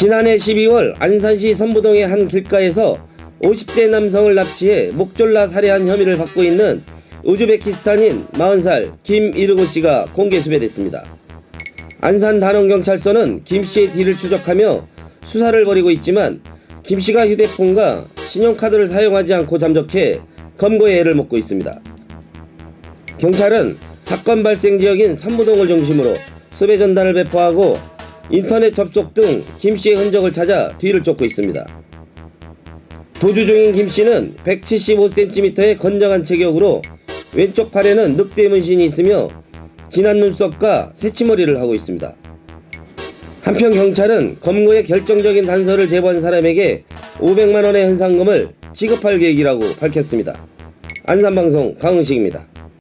지난해 12월 안산시 선부동의 한 길가에서 50대 남성을 납치해 목졸라 살해한 혐의를 받고 있는 우즈베키스탄인 40살 김이르고 씨가 공개 수배됐습니다. 안산 단원경찰서는 김 씨의 뒤를 추적하며 수사를 벌이고 있지만 김 씨가 휴대폰과 신용카드를 사용하지 않고 잠적해 검거의 애를 먹고 있습니다. 경찰은 사건 발생 지역인 선무동을 중심으로 수배 전단을 배포하고 인터넷 접속 등 김 씨의 흔적을 찾아 뒤를 쫓고 있습니다. 도주 중인 김 씨는 175cm의 건장한 체격으로 왼쪽 팔에는 늑대 문신이 있으며 진한 눈썹과 새치머리를 하고 있습니다. 한편 경찰은 검거의 결정적인 단서를 제보한 사람에게 500만 원의 현상금을 지급할 계획이라고 밝혔습니다. 안산방송 강은식입니다.